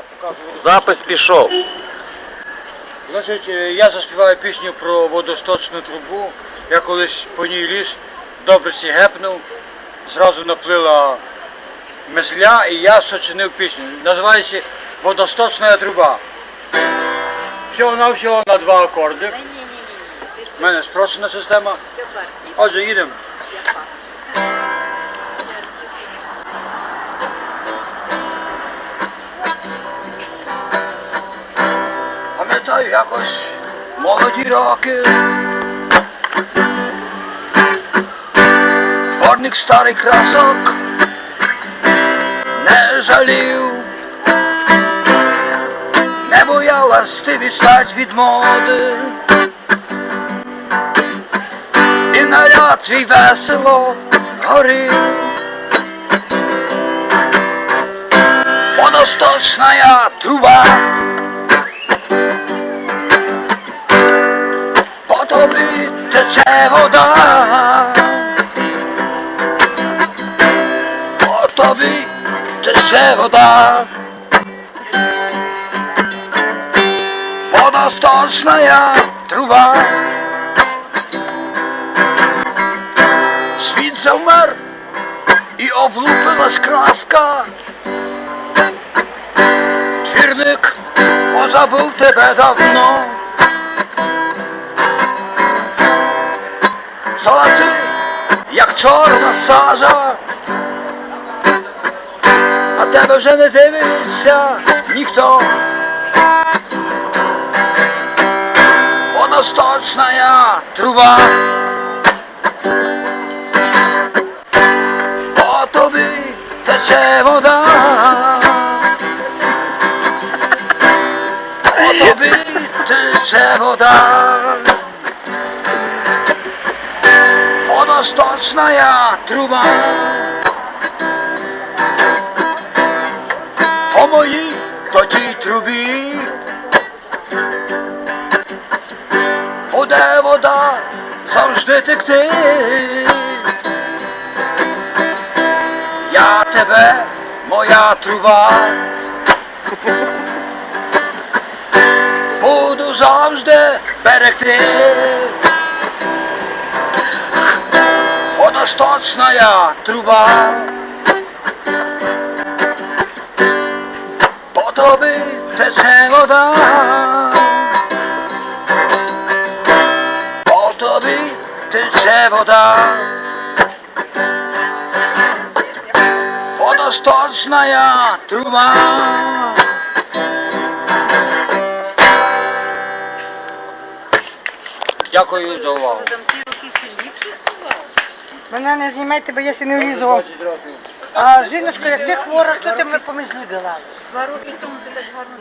я покажу. Запис пішов. Значить, е, я заспіваю пісню про водосточну трубу. Я колись по ній ліз, добре сі гепнув, зразу наплила месля і я сочинив пісню. Називається Водосточна труба. Всього на всього на два акорди. У мене спрощена система. Отже, їдемо. Пам'ятаю якось молоді роки. Дворник старий красок не жалів, не боялась ти відстать від моди. І наряд свій весело горів. Водосточная труба тече вода По тобі тече вода Водосточная труба Світ завмер і облупилась краска. Твірник позабув тебе давно. Стала ти, як чорна сажа. На тебе вже не дивиться ніхто. Водосточная труба. По тобі тече вода. По тобі тече вода. dosť točná truba. O mojí totí trubí. Bude voda zavždy ty ty Já tebe, moja truba. Budu zavždy perek ty. Водосточная труба. По тобі тече вода. По тобі тече вода. Водосточная труба. Дякую за увагу. Мене не знімайте, бо я ще не влізу. А жіночко, як ти хвора, що ти мене поміж люди лазиш? Два роки тому ти так гарно